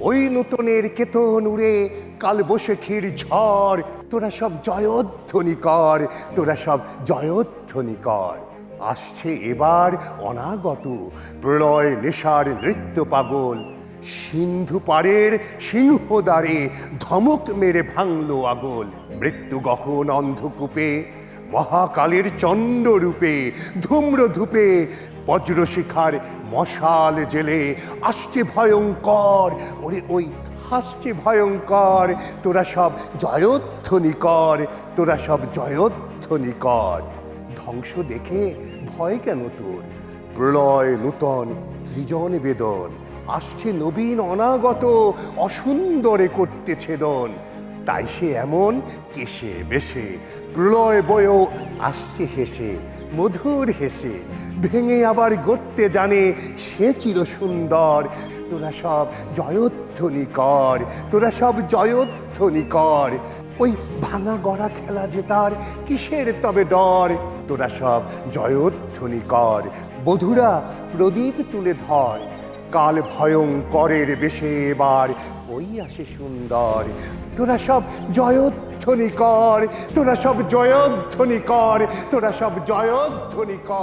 ওই নূতনের কেতন উড়ে কাল বসেখির ঝড়। তোরা সব জয়ধ্বনি কর তোরা সব জয়ধ্বনি কর আসছে এবার অনাগত প্রলয় নেশার নৃত্য পাগল। সিন্ধু পাড়ের সিংহদ্বারে ধমক মেরে ভাঙলো আগল। মৃত্যু গহন অন্ধকূপে, মহাকালের চণ্ডরূপে ধূম্র ধূপে বজ্রশিখার মশাল জেলে আসছে ভয়ঙ্কর, ওরে ওই হাসছে ভয়ঙ্কর, তোরা সব জয়ধ্বনি কর তোরা সব জয়ধ্বনি কর ধ্বংস দেখে ভয় কেন তোর? প্রলয় নূতন সৃজন বেদন, আসছে নবীন অনাগত, অসুন্দরে করতে ছেদন তাই সে এমন কেশে বেশে, প্রলয় বয়েও আসছে হেসে, মধুর হেসে, ভেঙে আবার গড়তে জানে সে চির সুন্দর তোরা সব জয়ধ্বনি কর তোরা সব জয়ধ্বনি কর ওই ভাঙা গড়া খেলা যে তার কিসের তবে ডর? তোরা সব জয়ধ্বনি কর বধুরা প্রদীপ তুলে ধর কাল ভয়ঙ্করের বেশে এবার। ওই আসে সুন্দর। তোরা সব জয়ধ্বনি কর তোরা সব জয়ধ্বনি কর তোরা সব জয়ধ্বনি কর